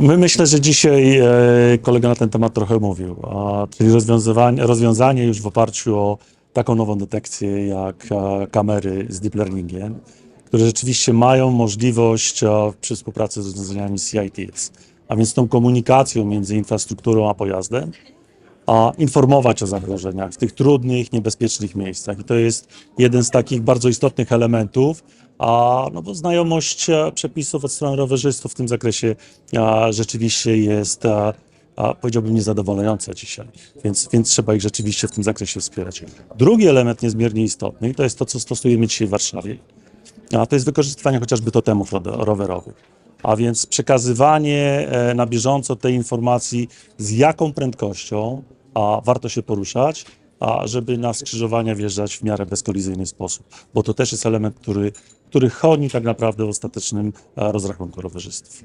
My myślę, że dzisiaj e, kolega na ten temat trochę mówił, a, czyli rozwiązywanie, rozwiązanie już w oparciu o taką nową detekcję jak e, kamery z deep learningiem, które rzeczywiście mają możliwość e, przy współpracy z rozwiązaniami CITS, a więc tą komunikacją między infrastrukturą a pojazdem, a informować o zagrożeniach w tych trudnych, niebezpiecznych miejscach. I to jest jeden z takich bardzo istotnych elementów, a no bo znajomość e, przepisów od strony rowerzystów w tym zakresie a, rzeczywiście jest, a, a, powiedziałbym, niezadowalająca dzisiaj, więc, więc trzeba ich rzeczywiście w tym zakresie wspierać. Drugi element niezmiernie istotny to jest to, co stosujemy dzisiaj w Warszawie, a to jest wykorzystywanie chociażby totemów rowerowych. A więc przekazywanie e, na bieżąco tej informacji, z jaką prędkością a warto się poruszać, a żeby na skrzyżowania wjeżdżać w miarę bezkolizyjny sposób. Bo to też jest element, który, który chroni tak naprawdę w ostatecznym e, rozrachunku rowerzystów.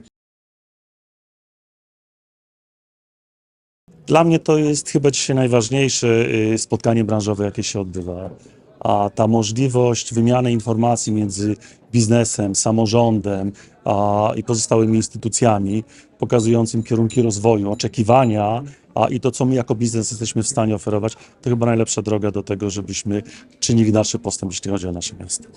Dla mnie to jest chyba dzisiaj najważniejsze y, spotkanie branżowe, jakie się odbywa. A ta możliwość wymiany informacji między biznesem, samorządem a, i pozostałymi instytucjami, pokazującym kierunki rozwoju, oczekiwania a, i to, co my jako biznes jesteśmy w stanie oferować, to chyba najlepsza droga do tego, żebyśmy czynili dalszy postęp, jeśli chodzi o nasze miasto.